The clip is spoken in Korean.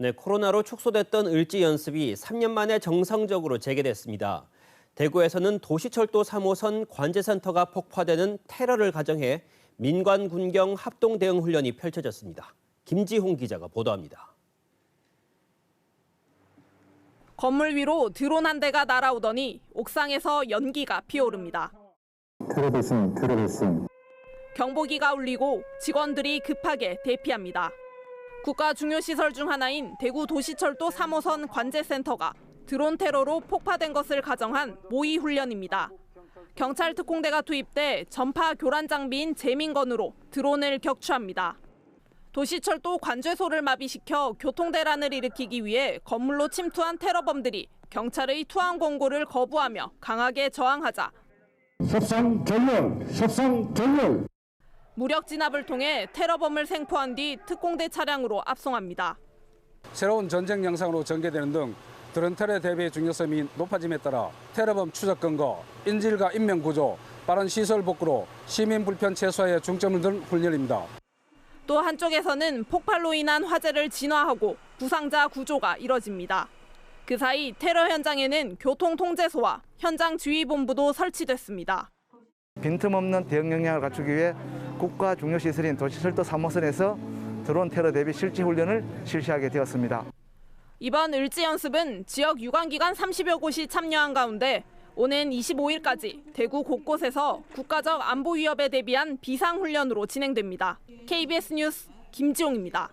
네, 코로나로 축소됐던 을지 연습이 3년 만에 정상적으로 재개됐습니다. 대구에서는 도시철도 3호선 관제센터가 폭파되는 테러를 가정해 민관 군경 합동 대응 훈련이 펼쳐졌습니다. 김지홍 기자가 보도합니다. 건물 위로 드론 한 대가 날아오더니 옥상에서 연기가 피어오릅니다. 테러리즘, 테러리즘. 경보기가 울리고 직원들이 급하게 대피합니다. 국가 중요 시설 중 하나인 대구 도시철도 3호선 관제센터가 드론 테러로 폭파된 것을 가정한 모의 훈련입니다. 경찰 특공대가 투입돼 전파 교란 장비인 재민건으로 드론을 격추합니다. 도시철도 관제소를 마비시켜 교통대란을 일으키기 위해 건물로 침투한 테러범들이 경찰의 투항 공고를 거부하며 강하게 저항하자 협상 결렬, 협상 결렬. 무력 진압을 통해 테러범을 생포한 뒤 특공대 차량으로 압송합니다. 새로운 전쟁 양상으로 전개되는 등 드론 테러 대비의 중요성이 높아짐에 따라 테러범 추적 근거, 인질과 인명 구조, 빠른 시설 복구로 시민 불편 최소화에 중점을 둔 훈련입니다. 또 한쪽에서는 폭발로 인한 화재를 진화하고 부상자 구조가 이뤄집니다. 그 사이 테러 현장에는 교통 통제소와 현장 지휘본부도 설치됐습니다. 빈틈없는 대응 역량을 갖추기 위해 국가 중요 시설인 도시철도 3호선에서 드론 테러 대비 실지 훈련을 실시하게 되었습니다. 이번 을지 연습은 지역 유관기관 30여 곳이 참여한 가운데 오는 25일까지 대구 곳곳에서 국가적 안보 위협에 대비한 비상훈련으로 진행됩니다. KBS 뉴스 김지용입니다.